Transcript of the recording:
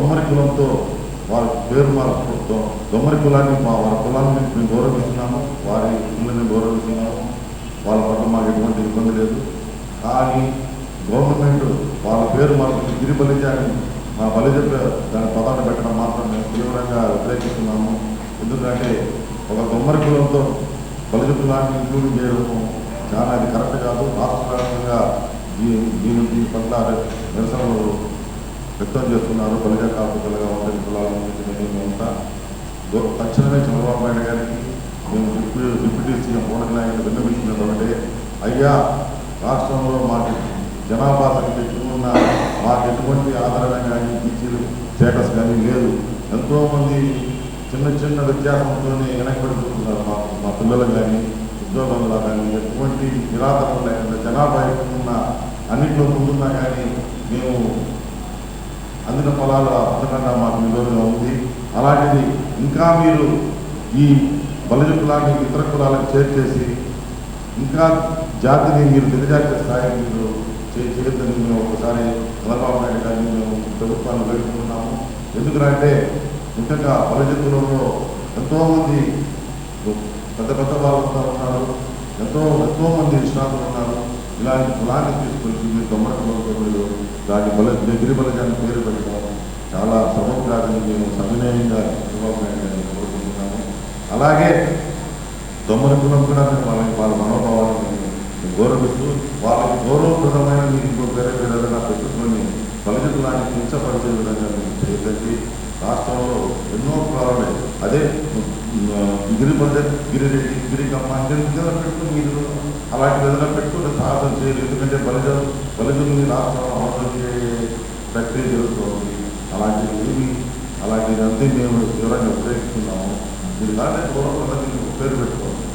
దొమ్మరి కులంతో వారి పేరు మార్పు దొమ్మరి కులాన్ని మా వారి కులాన్ని మేము గౌరవిస్తున్నాము. వారి పిల్లల్ని గౌరవిస్తున్నాము. వాళ్ళ పట్ల మాకు ఎటువంటి ఇబ్బంది లేదు. కానీ గవర్నమెంట్ వాళ్ళ పేరు మార్పు గిరి బలిజాని మా బలిజ దాని పదాన్ని పెట్టడం మాత్రం మేము తీవ్రంగా వ్యతిరేకిస్తున్నాము. ఎందుకంటే ఒక దొమ్మరి కులంతో బలిజ కులాన్ని ఇంక్లూడ్ చేయడం చాలా అది కరెక్ట్ కాదు. రాష్ట్ర వ్యాప్తంగా దీని దీని పట్ల నిరసనలు వ్యక్తం చేస్తున్నారు బలిగా కాపుకలుగా ఉండే కులాల నుంచి మేము ఉంటా తక్షణమే చంద్రబాబు నాయుడు గారికి మేము deputy deputy CM Pawan Kalyan విన్నవించినది ఒకటే అయ్యా రాష్ట్రంలో మాకు జనాభా సంఖ్య ఎక్కువ ఉన్న మాకు ఎటువంటి ఆదరణ కానీ బీసీలు స్టేటస్ కానీ లేదు. ఎంతోమంది చిన్న చిన్న వ్యత్యాసంతో వెనకబడిపోతున్నారు మా మా పిల్లలు కానీ ఉద్యోగంలో కానీ ఎటువంటి నిరాదరణ లేకుండా జనాభా ఎక్కువ ఉన్న అన్నింటిలో ముందున్నా కానీ మేము అందిన ఫలాలు అద్భుతంగా మాకు విలువగా ఉంది. అలాంటిది ఇంకా మీరు ఈ బలజ కులాన్ని ఇతర కులాలకు చేర్చేసి ఇంకా జాతిని మీరు దిగజార్చే స్థాయికి మీరు చే- చేయొద్దని మేము ఒకసారి చంద్రబాబు నాయుడు గారిని మేము ప్రభుత్వాన్ని వేడుకుంటున్నాము. ఎందుకంటే ముఖ్యంగా బలజ కులంలో ఎంతోమంది పెద్ద పెద్ద వాళ్ళంతా ఉన్నారు. ఎంతో ఎంతో మంది విశ్రాంతులు ఉన్నారు. ఇలాంటి కులాన్ని తీసుకొచ్చి మీరు తొమ్మిది కులంతో దాని బల గిరి బలజాన్ని పేరు పెట్టడం చాలా సముద్రాన్ని మేము సవినయంగా చంద్రబాబు నాయుడు గారిని కోరుకుంటున్నాము అలాగే దొమ్మల కులం కూడా మేము వాళ్ళకి వాళ్ళ మనోభావాలను గౌరవిస్తూ వాళ్ళకి గౌరవప్రదమైన మీరు ఇంకో పేరు వేరే ఏదైనా పెట్టుకొని బలజ కులాన్ని కించపరిచే విధంగా మేము చేయకండి రాష్ట్రంలో ఎన్నో కులాలు అదే గిరి బలిజ గిరిరెడ్డి గిరి కమ్మాంజన్ ఏదైనా పెట్టుకుని మీరు అలాంటి ఏదైనా పెట్టుకుని సాహసం చేయరు ఎందుకంటే బలిజలు బలిజుల్ని రాష్ట్రంలో అమలు చేసే ప్రక్రియ జరుగుతుంది. అలాంటివి ఏమి అలాంటిదంతా అంతే మేము తీవ్రంగా ఉపయోగిస్తున్నాము మీరు కానీ గౌరవ పేరు పెట్టుకోవాలి